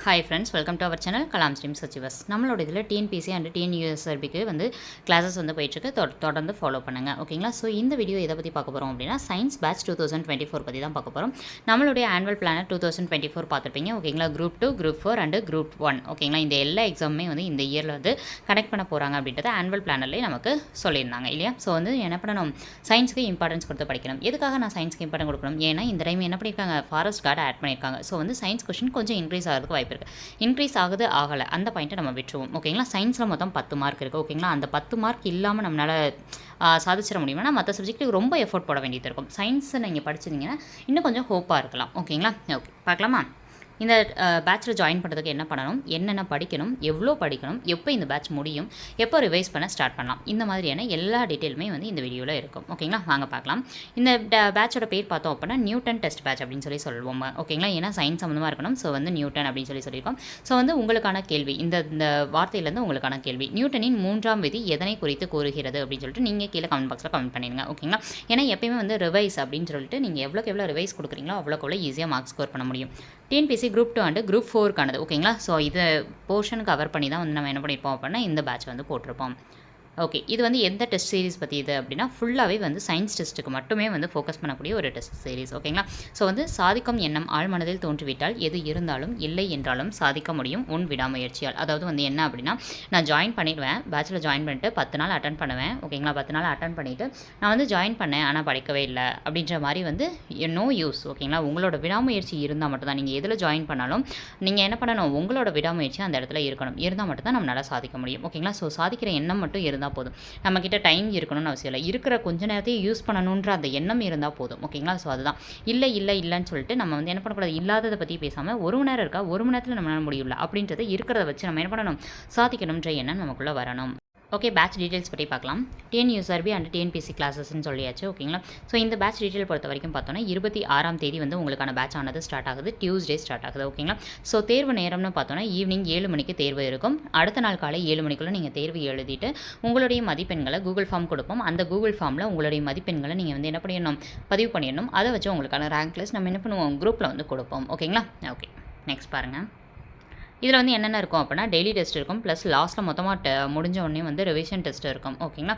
Hi friends welcome to our channel Kalam stream சச்சிவஸ் நம்மளோட இதில் TNPSC and டிஎன்யூஎஸ்ஆர்பிக்கு வந்து classes வந்து போயிட்டுருக்கு. தொ- தொடர்ந்து ஃபாலோ பண்ணுங்கள் ஓகேங்களா ஸோ இந்த வீடியோ எதை பற்றி பார்க்க போகிறோம் அப்படின்னா science batch two thousand twenty four பற்றி தான் பார்க்க போகிறோம் நம்மளுடைய annual planner two thousand twenty four பார்த்துருப்பீங்க ஓகேங்களா group two group four and group one ஓகேங்களா இந்த எல்லா எக்ஸாமுமே வந்து இந்த இயரில் வந்து கனெக்ட் பண்ண போகிறாங்க அப்படின்றத ஆனுவல் பிளானர்லேயே நமக்கு சொல்லியிருந்தாங்க இல்லையா? ஸோ வந்து என்ன பண்ணணும்? சயின்ஸுக்கு இம்பார்ட்டன்ஸ் கொடுத்து படிக்கணும். எதுக்காக நான் சயின்ஸ்க்கு இம்பார்ட்டன்ட் கொடுக்கணும்? ஏன்னா இந்த டைம் என்ன பண்ணியிருக்காங்க ஃபாரஸ்ட் கார்டு ஆட் பண்ணியிருக்காங்க ஸோ வந்து சயின்ஸ் கொஷின் கொஞ்சம் இன்க்ரீஸ் ஆகிறதுக்கு வாய்ப்பு இருக்குது இன்க்ரீஸ் ஆகுது ஆகலை. அந்த பாயிண்ட்டை நம்ம விட்டுருவோம். ஓகேங்களா சயின்ஸில் மொத்தம் பத்து மார்க் இருக்குது ஓகேங்களா அந்த பத்து மார்க் இல்லாமல் நம்மளால் சாதிச்சிட முடியும்னா மற்ற சப்ஜெக்ட்டுக்கு ரொம்ப எஃபோர்ட் போட வேண்டியது இருக்கும். சயின்ஸை நீங்கள் படிச்சிருந்தீங்கன்னா இன்னும் கொஞ்சம் ஹோப்பாக இருக்கலாம். ஓகேங்களா ஓகே பார்க்கலாமா? இந்த பேட்சில் ஜாயின் பண்ணுறதுக்கு என்ன பண்ணணும்? என்னென்ன படிக்கணும்? எவ்வளோ படிக்கணும்? எப்போ இந்த பேட்ச் முடியும்? எப்போ ரிவைஸ் பண்ண ஸ்டார்ட் பண்ணலாம்? இந்த மாதிரியான எல்லா டீட்டெயிலுமே வந்து இந்த வீடியோவில் இருக்கும். ஓகேங்களா வாங்க பார்க்கலாம். இந்த பேட்சோட பேர் பார்த்தோம் அப்படின்னா நியூட்டன் டெஸ்ட் பேட்ச் அப்படின்னு சொல்லி சொல்லுவோம். ஓகேங்களா ஏன்னா சயின்ஸ் சம்மந்தமாக இருக்கணும். ஸோ வந்து நியூட்டன் அப்படின்னு சொல்லி சொல்லியிருக்கோம். ஸோ வந்து உங்களுக்கான கேள்வி. இந்த இந்த வார்த்தையிலேருந்து உங்களுக்கான கேள்வி. நியூட்டனின் மூன்றாம் விதி எதனை குறித்து கூறுகிறது அப்படின்னு சொல்லிட்டு நீங்கள் கீழே கமெண்ட் பாக்ஸில் கமெண்ட் பண்ணிடுங்க. ஓகேங்களா ஏன்னா எப்பயுமே வந்து ரிவைஸ் அப்படின்னு சொல்லிட்டு நீங்கள் எவ்வளோக்கு எவ்வளோ ரிவைஸ் கொடுக்குறீங்களோ அவ்வளோக்கு எவ்வளோ ஈஸியாக மார்க் ஸ்கோர் பண்ண முடியும். TNPSC group two and group ஃபோருக்கானது ஓகேங்களா ஸோ இது போர்ஷன் கவர் பண்ணி தான் வந்து நம்ம என்ன பண்ணியிருப்போம் அப்படின்னா இந்த பேட்ச் வந்து போட்டிருப்போம். ஓகே இது வந்து எந்த டெஸ்ட் சீரிஸ் பற்றி இது அப்படின்னா ஃபுல்லாகவே வந்து சயின்ஸ் டெஸ்ட்டுக்கு மட்டுமே வந்து ஃபோக்கஸ் பண்ணக்கூடிய ஒரு டெஸ்ட் சீரிஸ் ஓகேங்களா ஸோ வந்து சாதிக்கும் எண்ணம் ஆழ்மனதில் தோன்றிவிட்டால் எது இருந்தாலும் இல்லை என்றாலும் சாதிக்க முடியும் உன் விடாமுயற்சியால். அதாவது வந்து என்ன அப்படின்னா நான் ஜாயின் பண்ணிடுவேன் பேச்சில் ஜாயின் பண்ணிட்டு பத்து நாள் அட்டன் பண்ணுவேன் ஓகேங்களா பத்து நாள் அட்டன் பண்ணிவிட்டு நான் வந்து ஜாயின் பண்ணேன் ஆனால் படிக்கவே இல்லை அப்படின்ற மாதிரி வந்து நோ யூஸ் ஓகேங்களா உங்களோட விடாமுயற்சி இருந்தால் மட்டும்தான். நீங்கள் எதில் ஜாயின் பண்ணாலும் நீங்கள் என்ன பண்ணணும்? உங்களோட விடாமுயற்சி அந்த இடத்துல இருக்கணும். இருந்தால் மட்டும்தான் நம்மளால் சாதிக்க முடியும் ஓகேங்களா ஸோ சாதிக்கிற எண்ணம் மட்டும் இருந்தால் போதும். நம்மக்கிட்ட டைம் இருக்கணும்னு அவசியம் இல்லை. இருக்கிற கொஞ்ச நேரத்தையும் யூஸ் பண்ணணுன்ற அந்த எண்ணம் இருந்தால் போதும். ஓகேங்களா ஸோ அதுதான். இல்லை இல்லை இல்லைன்னு சொல்லிட்டு நம்ம வந்து என்ன பண்ணக்கூடாது? இல்லாததை பற்றி பேசாமல் ஒரு மணி நேரம் இருக்கா? ஒரு மணி நேரத்தில் நம்மளால முடியல அப்படின்றத இருக்கிறத வச்சு நம்ம என்ன பண்ணணும்? சாதிக்கணுன்ற எண்ணம் நமக்குள்ளே வரணும். ஓகே பேட்ச் டீட்டெயில்ஸ் பற்றி பார்க்கலாம். டிஎன் யூஆர்பி அண்ட் டிஎன்பிசி கிளாஸஸ்ன்னு சொல்லியாச்சு ஓகேங்களா ஸோ இந்த பேட்ச் டீட்டெயில் பொறுத்த வரைக்கும் பார்த்தோன்னா இருபத்தி ஆறாம் தேதி வந்து உங்களுக்கான பேட்ச் ஆனது ஸ்டார்ட் ஆகுது டியூஸ்டே ஸ்டார்ட் ஆகுது ஓகேங்களா ஸோ தேர்வு நேரம்னு பார்த்தோன்னா ஈவினிங் ஏழு மணிக்கு தேர்வு இருக்கும். அடுத்த நாள் காலை ஏழு மணிக்குள்ளே நீங்கள் தேர்வு எழுதிட்டு உங்களுடைய மதிப்பெண்களை கூகுள் ஃபார்ம் கொடுப்போம். அந்த கூகுள் ஃபார்மில் உங்களுடைய மதிப்பெண்களை நீங்கள் வந்து என்ன பண்ணிடணும்? பதிவு பண்ணிடணும். அதை வச்சு உங்களுக்கான ரேங்க் லிஸ்ட் நம்ம என்ன பண்ணுவோம்? குரூப்பில் வந்து கொடுப்போம் ஓகேங்களா ஓகே நெக்ஸ்ட் பாருங்கள் இதில் வந்து என்னென்ன இருக்கும் அப்படின்னா டெய்லி டெஸ்ட் இருக்கும். ப்ளஸ் லாஸ்ட்டில் மொத்தமாக முடிஞ்ச உடனே வந்து ரிவிஷன் டெஸ்ட் இருக்கும். ஓகேங்களா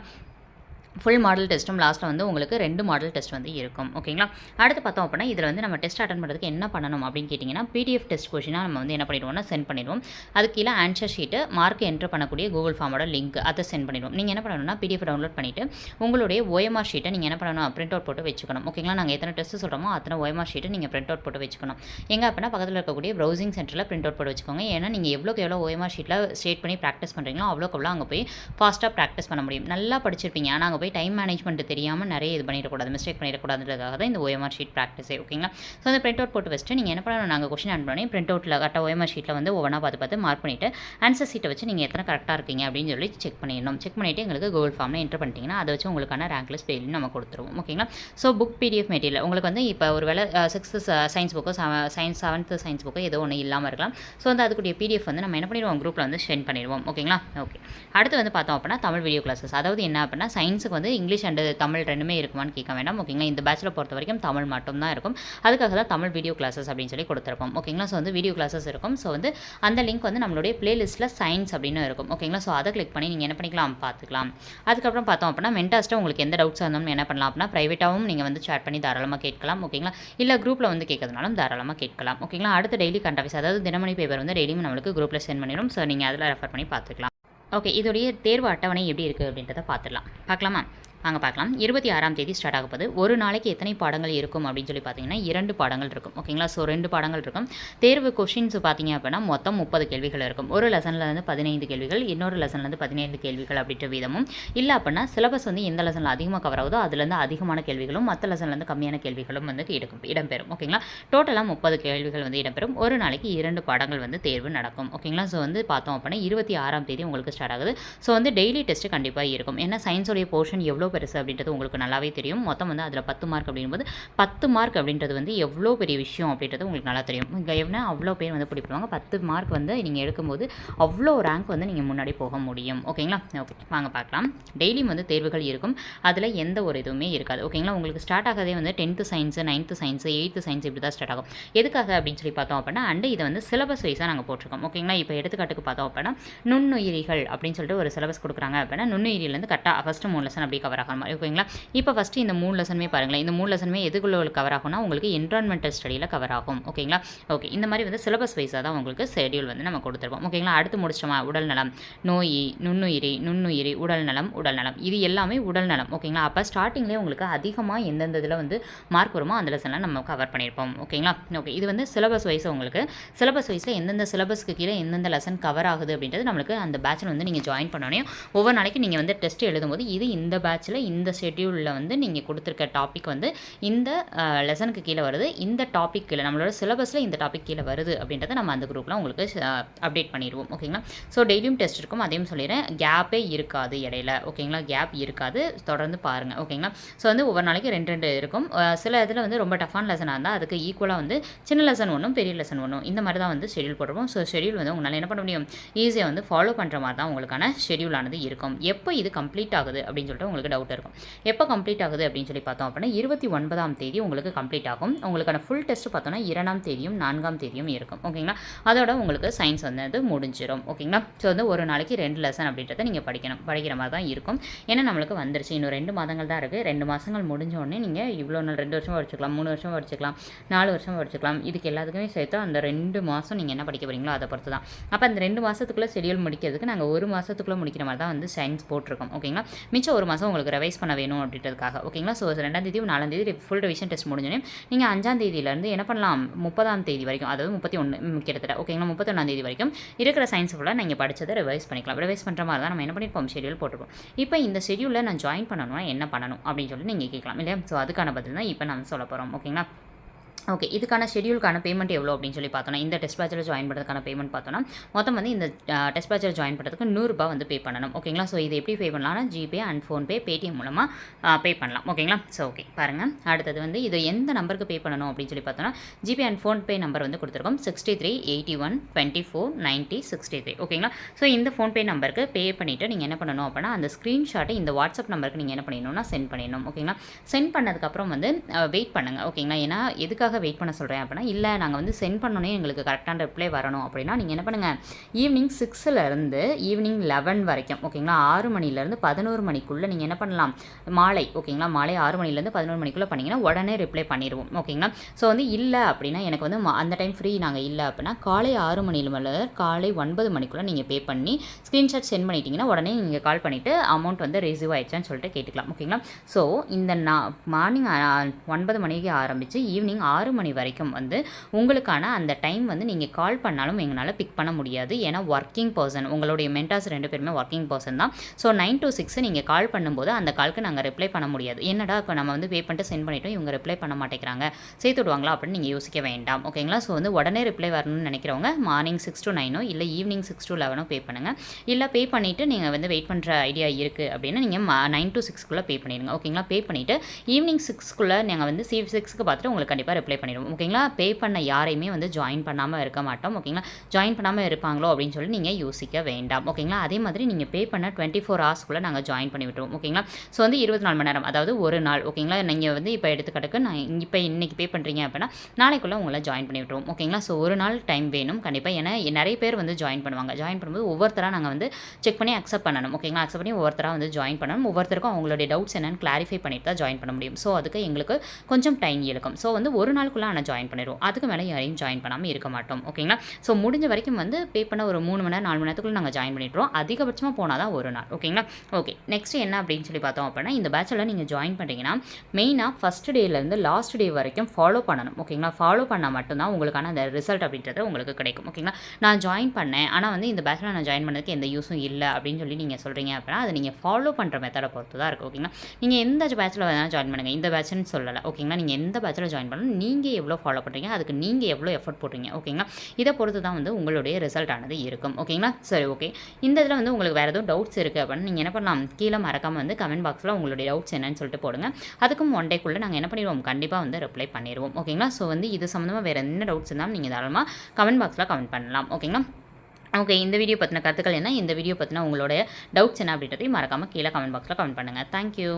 ஃபுல் மாடல் டெஸ்ட்டும் லாஸ்ட்டில் வந்து உங்களுக்கு ரெண்டு மாடல் டெஸ்ட் வந்து இருக்கும். ஓகேங்களா? அடுத்து பார்த்தோம் அப்படின்னா இதில் வந்து நம்ம டெஸ்ட் அட்டன் பண்ணுறதுக்கு என்ன பண்ணணும் அப்படின்னு கேட்டிங்கன்னா பிடிஎஃப் டெஸ்ட் கொஷினாக நம்ம வந்து என்ன பண்ணிடுவோம்னா சென்ட் பண்ணிடுவோம். அது கீழே ஆன்சர் ஷீட்டு மார்க் என்ட்ரு பண்ணக்கூடிய கூகுள் ஃபார்மோட லிங்க் அதை சென்ட் பண்ணிடுவோம். நீங்கள் என்ன பண்ணணும்னா பிடிஎஃப் டவுன்லோட் பண்ணிவிட்டு உங்களுடைய ஓஎம்ஆர் ஷீட்டை நீங்கள் என்ன பண்ணணும் பிரிண்ட் அவுட் போட்டு வச்சுக்கணும். ஓகேங்களா? நாங்கள் எத்தனை டெஸ்ட் சொல்கிறோமோ அத்தனை ஓஎம்ஆர் ஷீட்டை நீங்கள் பிரிண்ட் அவுட் போட்டு வச்சுக்கணும். எங்கே அப்படின்னா பக்கத்தில் இருக்கக்கூடிய ப்ரௌசிங் சென்டரில் பிரிண்ட் அவுட் போட்டு வச்சுக்கோங்க. ஏன்னா நீங்கள் எவ்வளோக்கு எவ்வளோ ஓஎம்ஆர் ஷீட்டில் ஸ்டேட் பண்ணி ப்ராக்டிஸ் பண்ணுறீங்களோ அவ்வளோக்கு எவ்வளோ அங்கே போய் ஃபாஸ்ட்டாக ப்ராக்டிஸ் பண்ண முடியும். நல்லா படிச்சிருப்பீங்க. ஆனால் அங்கே போய் டைம் மேனேஜ்மெண்ட் தெரியாமல் நிறைய இது பண்ணிடக்கூடாது மிஸ்டேக் பண்ணிடக்கூடாதுன்றதுக்காக தான் இந்த ஓஎம்ஆர் ஷீட் ப்ராக்டிஸே ஓகேங்களா ஸோ அந்த பிரிண்ட் அவுட் போட்டு வச்சுட்டு நீங்கள் என்ன பண்ணணும்? நாங்கள் கொஷின் ஆன் பண்ணி பிரிண்ட் அவுட்டில் கரெக்டாக ஓஎம்ஆர் ஷீட்டில் வந்து ஒவ்வொன்றா பார்த்து பார்த்து மார்க் பண்ணிவிட்டு ஆன்சர் சீட்டை வச்சு நீங்கள் எத்தனை கரெக்டாக இருக்கீங்க அப்படின்னு சொல்லி செக் பண்ணிடணும். செக் பண்ணிவிட்டு எங்களுக்கு கோல் ஃபார்மில் என்டர் பண்ணிட்டீங்கன்னா அதை வச்சு உங்களுக்கான ரேங்க் லிஸ்ட் டெய்லி நம்ம கொடுத்துருவோம் ஓகேங்களா ஸோ புக் பிடிஎஃப் மெட்டீரியல் உங்களுக்கு வந்து இப்போ ஒரு வேலை சிக்ஸ்த்து சயின்ஸ் புக்கோ சயின்ஸ் செவன்த்து சயின்ஸ் புக்கோ ஏதோ ஒன்று இல்லாமல் இருக்கலாம். ஸோ வந்து அதுக்குரிய பிடிஎஃப் வந்து நம்ம என்ன பண்ணிடுவோம்? குரூப்பில் வந்து சென்ட் பண்ணிடுவோம் ஓகேங்களா ஓகே அடுத்து வந்து பார்த்தோம் அப்படின்னா தமிழ் வீடியோ கிளாஸஸ் அதாவது என்ன அப்படின்னா சயின்ஸுக்கு வந்து இங்கிலீஷ் அண்டு தமிழ் ரெண்டுமே இருக்குமான்னு கேட்க வேண்டாம் ஓகேங்களா? இந்த பேச்சில் பொறுத்த வரைக்கும் தமிழ் மட்டும் தான் இருக்கும். அதுக்காக தான் தமிழ் வீடியோ கிளாஸஸ் அப்படின்னு சொல்லி கொடுத்துருப்போம் ஓகேங்களா? ஸோ வந்து வீடியோ கிளாஸஸ் இருக்கும். ஸோ வந்து அந்த லிங்க் வந்து நம்மளுடைய பிளேலிஸ்ட்டில் சயின்ஸ் அப்படின்னு இருக்கும். ஓகேங்களா? ஸோ அதை கிளிக் பண்ணி நீங்கள் என்ன பண்ணிக்கலாம்? பார்த்துக்கலாம். அதுக்கப்புறம் பார்த்தோம் அப்படின்னா மென்டாஸ்ட்டாக உங்களுக்கு எந்த டவுட்ஸாக இருந்தாலும் என்ன பண்ணலாம் அப்படின்னா ப்ரைவேட்டாகவும் நீங்கள் வந்து சேட் பண்ணி தாராளமாக கேட்கலாம். ஓகேங்களா? இல்லை குரூப்பில் வந்து கேட்கறதுனாலும் தாராளமாக கேட்கலாம். ஓகேங்களா? அடுத்த டெய்லி கண்டவிஸ் அதாவது தினமணி பேப்பர் வந்து டெய்லியும் நம்மளுக்கு குரூப்பில் சென்ட் பண்ணிடும் ஸோ நீங்கள் அதில் ரெஃபர் பண்ணி பார்த்துக்கலாம். ஓகே இதோடைய தேர்வு அட்டவணை எப்படி இருக்குது அப்படின்றத பார்த்துடலாம். பார்க்கலாமா? வாங்க பார்க்கலாம் இருபத்தி ஆறாம் தேதி ஸ்டார்ட் ஆக போகுது. ஒரு நாளைக்கு எத்தனை பாடங்கள் இருக்கும் அப்படின்னு சொல்லி பார்த்தீங்கன்னா இரண்டு பாடங்கள் இருக்கும். ஓகேங்களா ஸோ ரெண்டு பாடங்கள் இருக்கும். தேர்வு கொஷின்ஸ் பார்த்தீங்க அப்படின்னா மொத்தம் முப்பது கேள்விகள் இருக்கும். ஒரு லெசன்லேருந்து பதினைந்து கேள்விகள் இன்னொரு லெசன்லேருந்து பதினைந்து கேள்விகள் அப்படின்ற விதமும். இல்லை அப்படின்னா சிலபஸ் வந்து எந்த லெசனில் அதிகமாக கவர் ஆகுதோ அதுலேருந்து அதிகமான கேள்விகளும் மற்ற லெசன்லேருந்து கம்மியான கேள்விகளும் வந்து எடுக்கும் இடம்பெறும். ஓகேங்களா டோட்டலாக முப்பது கேள்விகள் வந்து இடம்பெறும். ஒரு நாளைக்கு இரண்டு பாடங்கள் வந்து தேர்வு நடக்கும். ஓகேங்களா ஸோ வந்து பார்த்தோம் அப்படின்னா இருபத்தி ஆறாம் தேதி உங்களுக்கு ஸ்டார்ட் ஆகுது. ஸோ வந்து டெய்லி டெஸ்ட்டு கண்டிப்பாக இருக்கும். ஏன்னா சயின்ஸோடைய போர்ஷன் எவ்வளோ பெருசு அப்படின்றது உங்களுக்கு நல்லாவே தெரியும். மொத்தம் வந்து அதில் பத்து மார்க் அப்படிங்கும்போது பத்து மார்க் அப்படின்றது வந்து எவ்வளோ பெரிய விஷயம் அப்படின்றது உங்களுக்கு நல்லா தெரியும். இங்கே என்ன அவ்வளோ பேர் வந்து பிடிப்பாங்க பத்து மார்க் வந்து நீங்கள் எடுக்கும்போது அவ்வளோ ரேங்க் வந்து நீங்கள் முன்னாடி போக முடியும். ஓகேங்களா ஓகே வாங்க பார்க்கலாம். டெய்லியும் வந்து தேர்வுகள் இருக்கும். அதில் எந்த ஒரு இதுவுமே இருக்காது. ஓகேங்களா உங்களுக்கு ஸ்டார்ட் ஆகதே வந்து tenth science ninth science eighth science இப்படி தான் ஸ்டார்ட் ஆகும். எதுக்காக அப்படின்னு சொல்லி பார்த்தோம் அப்படின்னா அண்டு இதை வந்து சிலபஸ் வைஸாக நாங்கள் போட்டிருக்கோம். ஓகேங்களா இப்போ எடுத்துக்காட்டுக்கு பார்த்தோம் அப்படின்னா நுண்ணுயிரிகள் அப்படின்னு சொல்லிட்டு ஒரு சிலபஸ் கொடுக்குறாங்க அப்படின்னா நுண்ணுயிரிலேருந்து கரெக்டாக ஃபஸ்ட்டு மூணு லெசன் அப்படி கவர் ஆகிற மாதிரி ஓகேங்களா இப்போ ஃபஸ்ட்டு இந்த மூணு லெசனுமே பாருங்களேன். இந்த மூணு லெசனுமே எதுக்குள்ள கவர் ஆகும்னா உங்களுக்கு என்வரான்மெண்டல் ஸ்டடியில் கவர் ஆகும். ஓகேங்களா? ஓகே இந்த மாதிரி வந்து சிலபஸ் வைஸாக தான் உங்களுக்கு ஷெடியூல் வந்து நம்ம கொடுத்துருப்போம். ஓகேங்களா? அடுத்து முடிச்சிட்டோமா? உடல் நலம். நோய் நுண்ணுயிரி நுண்ணுயிரி உடல் நலம் உடல் நலம். இது எல்லாமே உடல் நலம். ஓகேங்களா? அப்போ ஸ்டார்டிங்லேயே உங்களுக்கு அதிகமாக எந்தெந்த இதில் வந்து மார்க் வருமோ அந்த லெசன்லாம் நம்ம கவர் பண்ணியிருப்போம் ஓகேங்களா? ஓகே இது வந்து சிலபஸ் வைஸ் உங்களுக்கு சிலபஸ் வைஸில் எந்தெந்த சிலபஸ்க்கு கீழே எந்தெந்த லெசன் கவர் ஆகுது அப்படின்றது நம்மளுக்கு அந்த பேட்சில் வந்து நீங்கள் ஜாயின் பண்ணோன்னே ஒவ்வொரு நாளைக்கு நீங்கள் வந்து டெஸ்ட் எழுதும்போது இது இந்த பேட்சில் இந்த ஷெட்யூலில் வந்து நீங்கள் கொடுத்துருக்க டாபிக் வந்து இந்த லெசனுக்கு கீழே வருது. இந்த டாபிக் கீழே நம்மளோட சிலபஸில் இந்த டாபிக் கீழே வருது அப்படின்றத நம்ம அந்த குரூப்பில் உங்களுக்கு அப்டேட் பண்ணிடுவோம். ஓகேங்களா ஸோ டெய்லியும் டெஸ்ட் இருக்கும். அதையும் சொல்லிடுறேன். கேப்பே இருக்காது இடையில. ஓகேங்களா கேப் இருக்காது. தொடர்ந்து பாருங்கள் ஓகேங்களா ஸோ வந்து ஒவ்வொரு நாளைக்கு ரெண்டு ரெண்டு இருக்கும். சில இதில் வந்து ரொம்ப டஃபான லெசனாக இருந்தால் அதுக்கு ஈக்குவலாக வந்து சின்ன லெசன் ஒன்றும் பெரிய லெசன் ஒன்றும் இந்த மாதிரி தான் வந்து ஷெடியூல் போடுவோம். ஸோ ஷெடியூல் வந்து உங்களால் என்ன பண்ண முடியும்? ஈஸியாக வந்து ஃபாலோ பண்ணுற மாதிரி தான் உங்களுக்கான ஷெடியூலானது இருக்கும். எப்போ இது கம்ப்ளீட் ஆகுது அப்படின்னு சொல்லிட்டு உங்களுக்கு டவுட் இருக்கும். எப்போ கம்ப்ளீட் ஆகுது அப்படின்னு சொல்லி பார்த்தோம் அப்படின்னா இருபத்தி ஒன்பதாம் தேதி உங்களுக்கு கம்ப்ளீட் ஆகும். உங்களுக்கான ஃபுல் டெஸ்ட் பார்த்தோன்னா இரண்டாம் தேதியும் நான்காம் தேதியும் இருக்கும். ஓகேங்களா? அதோட உங்களுக்கு சயின்ஸ் வந்து அது முடிஞ்சிடும் ஓகேங்களா? ஸோ வந்து ஒரு நாளைக்கு ரெண்டு லெசன் அப்படின்றத நீங்கள் படிக்கணும். படிக்கிற மாதிரி தான் இருக்கும். ஏன்னா நம்மளுக்கு வந்துருச்சு. இன்னும் ரெண்டு மாதங்கள் தான் இருக்குது ரெண்டு மாதங்கள் முடிஞ்ச உடனே நீங்கள் இவ்வளோ நாள் ரெண்டு வருஷம் படிச்சுக்கலாம் மூணு வருஷம் படிச்சுக்கலாம் நாலு வருஷம் படிச்சுக்கலாம். இதுக்கு எல்லாத்துக்குமே சேர்த்து அந்த ரெண்டு மாதம் நீங்கள் என்ன படிக்க போகிறீங்களோ அதை பொறுத்து தான். அப்போ அந்த ரெண்டு மாதத்துக்குள்ளே ஷெடியூல் முடிக்கிறதுக்கு நாங்கள் ஒரு மாதத்துக்குள்ளே முடிக்கிற மாதிரி தான் வந்து சயின்ஸ் போட்டிருக்கோம். ஓகேங்களா? மிச்சம் ஒரு மாதம் உங்களுக்கு ரிவைஸ் பண்ண வேணும் அப்படின்றதுக்காக. ஓகேங்களா ஸோ ரெண்டாம் தேதி நாலாம் தேதி ஃபுல் ரிவிஷன் டெஸ்ட் முடிஞ்சோடனே நீங்கள் அஞ்சாம் தேதியிலேருந்து என்ன பண்ணலாம்? முப்பதாம் தேதி வரைக்கும் அதாவது முப்பத்தி ஒன்று கிட்டத்தட்ட. ஓகேங்களா முப்பத்தொன்னாம் தேதி வரைக்கும் இருக்கிற சயின்ஸ் ஃபுல்லாக நீங்கள் படித்ததை ரிவைஸ் பண்ணிக்கலாம். ரிவைஸ் பண்ணுற மாதிரி தான் நம்ம என்ன பண்ணியிருப்போம் ஷெடியூல் போட்டிருப்போம். இப்போ இந்த ஷெடியூலில் நான் ஜாயின் பண்ணணும்னா என்ன பண்ணணும்? அப்படின்னு சொல்லி நீங்கள் கேட்கலாம் இல்லையா? ஸோ அதுக்கான பதில் தான் இப்போ நம்ம சொல்ல போகிறோம் ஓகேங்களா ஓகே இதுக்கான ஷெடியூலுக்கான பேமெண்ட் எவ்வளோ அப்படின்னு சொல்லி பார்த்தோன்னா இந்த டெஸ்ட் பேச்சில் ஜாயின் பண்ணுறதுக்கான பேமெண்ட் பார்த்தோன்னா மொத்தம் வந்து இந்த டெஸ்ட் பேச்சில் ஜாயின் பண்ணுறதுக்கு நூறுரூபா வந்து பே பண்ணணும். ஓகேங்களா ஸோ இது எப்படி பே பண்ணலாம்னா ஜிபே அண்ட் ஃபோன்பே பேடிஎம் மூலமாக பே பண்ணலாம். ஓகேங்களா ஸோ ஓகே பாருங்கள் அடுத்தது வந்து இது எந்த நம்பருக்கு பே பண்ணணும் அப்படின்னு சொல்லி பார்த்தோன்னா ஜிபே அண்ட் ஃபோன்பே நம்பர் வந்து கொடுத்துருக்கோம். Sixty three eighty one twenty four ninety sixty three ஓகேங்களா ஸோ இந்த ஃபோன்பே நம்பருக்கு பே பண்ணிவிட்டு நீங்கள் என்ன பண்ணணும் அப்படின்னா அந்த ஸ்க்ரீன்ஷாட்டை இந்த வாட்ஸ்அப் நம்பருக்கு நீங்கள் என்ன பண்ணிடணும்னா சென்ட் பண்ணிடணும். ஓகேங்களா சென்ட் பண்ணதுக்கப்புறம் வந்து வெயிட் பண்ணுங்கள் ஓகேங்களா ஏன்னா எதுக்காக வெயிட் பண்ண சொல்கிறேன் அப்படின்னா இல்லை நாங்கள் வந்து சென்ட் பண்ணோன்னே எங்களுக்கு கரெக்டான ரிப்ளை வரணும் அப்படின்னா நீங்கள் என்ன பண்ணுங்கள் ஈவினிங் சிக்ஸிலேருந்து ஈவினிங் லெவன் வரைக்கும் ஓகேங்களா ஆறு மணிலேருந்து பதினோரு மணிக்குள்ளே நீங்கள் என்ன பண்ணலாம்? மாலை ஓகேங்களா மாலை ஆறு மணிலேருந்து பதினோரு மணிக்குள்ளே பண்ணிங்கன்னா உடனே ரிப்ளை பண்ணிடுவோம் ஓகேங்களா ஸோ வந்து இல்லை அப்படின்னா எனக்கு வந்து ம- அந்த டைம் ஃப்ரீ நாங்கள் இல்லை அப்படின்னா காலை ஆறு மணியில் மேலே காலை ஒன்பது மணிக்குள்ளே நீங்கள் பே பண்ணி ஸ்க்ரீன்ஷாட் சென்ட் பண்ணிட்டீங்கன்னா உடனே நீங்கள் கால் பண்ணிவிட்டு அமௌண்ட் வந்து ரிசீவ் ஆயிடுச்சான்னு சொல்லிட்டு கேட்டுக்கலாம் ஓகேங்களா ஸோ இந்த நான் மார்னிங் ஒன்பது மணிக்கு ஆரம்பித்து ஈவினிங் ஆறு மணி வரைக்கும் வந்து உங்களுக்கான அந்த டைம் வந்து நீங்கள் கால் பண்ணாலும் எங்களால் பிக் பண்ண முடியாது. ஏன்னா ஒர்க்கிங் பர்சன் உங்களுடைய மென்டாஸ் ரெண்டு பேருமே ஒர்க்கிங் பர்சன் தான். ஸோ நைன் டு சிக்ஸ் நீங்கள் கால் பண்ணும்போது அந்த காலுக்கு நாங்கள் ரிப்ளை பண்ண முடியாது. என்னடா இப்போ நம்ம வந்து பே பண்ணிட்டு சென்ட் பண்ணிட்டோம் இவங்க ரிப்ளை பண்ண மாட்டேங்கிறாங்க. சேர்த்து விடுவாங்களா அப்படின்னு நீங்கள் யோசிக்க வேண்டாம். ஓகேங்களா ஸோ வந்து உடனே ரிப்ளை வரணும்னு நினைக்கிறவங்க மார்னிங் சிக்ஸ் டு நைனோ இல்லை ஈவினிங் சிக்ஸ் டு லெவனோ பே பண்ணுங்கள் இல்லை பே பண்ணிவிட்டு நீங்கள் வந்து வெயிட் பண்ணுற ஐடியா இருக்குது அப்படின்னா நீங்கள் நைன் டு சிக்ஸ்க்குள்ளே பே பண்ணிடுங்க. ஓகேங்களா பே பண்ணிவிட்டு ஈவினிங் சிக்ஸ்க்குள்ளே நீங்கள் வந்து சி சிக்ஸ்க்கு பார்த்துட்டு உங்களுக்கு கண்டிப்பாக ரிப்ளை பண்ணிடுவோம். ஓகேங்களா? பே பண்ண யாரையுமே வந்து ஜாயின் பண்ணாமல் இருக்க மாட்டோம். ஓகேங்களா? ஜாயின் பண்ணாமல் இருப்பாங்களோ அப்படின்னு சொல்லி நீங்கள் யோசிக்க வேண்டாம். ஓகேங்களா? அதே மாதிரி நீங்கள் பே பண்ண டுவெண்ட்டி ஃபோர் ஹவர்ஸ்க்குள்ளே நாங்கள் ஜாயின் பண்ணி விட்டுருவோம். ஓகேங்களா? ஸோ வந்து இருபத்தி நாலு மணி நேரம் அதாவது ஒரு நாள். ஓகேங்களா? நீங்கள் வந்து இப்போ எடுத்துக்கிட்டு நான் இப்போ இன்னைக்கு பே பண்ணுறீங்க அப்படின்னா நாளைக்குள்ளே உங்களை ஜாயின் பண்ணி விட்டுருவோம். ஓகேங்களா? ஸோ ஒரு நாள் டைம் வேணும் கண்டிப்பாக ஏன்னா நிறைய பேர் வந்து ஜாயின் பண்ணுவாங்க. ஜாயின் பண்ணும்போது ஒவ்வொருத்தராக நாங்கள் வந்து செக் பண்ணி அக்செப்ட் பண்ணணும். ஓகேங்களா? அக்செப்ட் பண்ணி ஒவ்வொருத்தராக வந்து ஜாயின் பண்ணணும். ஒவ்வொருத்தருக்கும் அவங்களுடைய டவுட்ஸ் என்னன்னு கிளாரிஃபை பண்ணிட்டு தான் ஜாயின் பண்ண முடியும். ஸோ அதுக்கு எங்களுக்கு கொஞ்சம் டைம் இழுக்கும் ஸோ வந்து ஒரு நாள் நாளுக்குள்ளே ஆனால் ஜாயின் பண்ணிடுவோம் அதுக்கு மேலே யாரையும் ஜாயின் பண்ணாமல் இருக்க மாட்டோம். ஓகேங்களா ஸோ முடிஞ்ச வரைக்கும் வந்து பே பண்ண ஒரு மூணு மணி நேரம் நாலு மணி நேரத்துக்குள்ள நாங்கள் ஜாயின் பண்ணிடுறோம். அதிகபட்சமாக போனால் தான் ஒரு நாள். ஓகேங்களா ஓகே நெக்ஸ்ட் என்ன அப்படின்னு சொல்லி பார்த்தோம் அப்படின்னா இந்த பேச்சில் நீங்கள் ஜாயின் பண்ணுறீங்கன்னா மெயினாக ஃபஸ்ட் டேலேருந்து லாஸ்ட் டே வரைக்கும் ஃபாலோ பண்ணணும். ஓகேங்களா ஃபாலோ பண்ணால் மட்டும்தான் உங்களுக்கான அந்த ரிசல்ட் அப்படின்றது உங்களுக்கு கிடைக்கும். ஓகேங்களா நான் ஜாயின் பண்ணேன். ஆனால் வந்து இந்த பேச்சில் நான் ஜாயின் பண்ணதுக்கு எந்த யூஸும் இல்லை அப்படின்னு சொல்லி நீங்கள் சொல்கிறீங்க அப்படின்னா அதை நீங்கள் ஃபாலோ பண்ணுற மெத்தடை பொறுத்து தான் இருக்குது ஓகேங்களா நீங்கள் எந்த பேச்சில் வேணாலும் ஜாயின் பண்ணுங்கள் இந்த பேட்ச்னு சொல்லலை. ஓகேங்களா நீங்கள் எந்த பேச்சில் ஜாயின் பண்ணணும் நீ நீங்கள் எவ்வளோ ஃபாலோ பண்ணுறீங்க அதுக்கு நீங்கள் எவ்வளோ எஃபர்ட் போடுறீங்க ஓகேங்களா இதை பொறுத்து தான் வந்து உங்களுடைய ரிசல்ட் ஆனது இருக்கும் ஓகேங்களா சரி ஓகே இந்த இதில் வந்து உங்களுக்கு வேறு எதுவும் டவுட்ஸ் இருக்குது அப்படின்னு நீங்கள் என்ன பண்ணலாம்? கீழே மறக்காமல் வந்து கமெண்ட் பாக்ஸில் உங்களுடைய டவுட்ஸ் என்னன்னு சொல்லிட்டு போடுங்க. அதுக்கும் ஒன் டேக்குள்ளே நாங்கள் என்ன பண்ணிடுவோம்? கண்டிப்பாக வந்து ரிப்ளை பண்ணிடுவோம் ஓகேங்களா ஸோ வந்து இது சம்மந்தமாக வேறு என்ன டவுட்ஸ் இருந்தாலும் நீங்கள் தாராளமாக கமெண்ட் பாக்ஸில் கமெண்ட் பண்ணலாம் ஓகேங்களா ஓகே இந்த வீடியோ பற்றின கருத்துக்கள் என்ன? இந்த வீடியோ பற்றின உங்களுடைய டவுட்ஸ் என்ன அப்படின்றதையும் மறக்காமல் கீழே கமெண்ட் பாக்ஸில் கமெண்ட் பண்ணுங்கள் தேங்க்யூ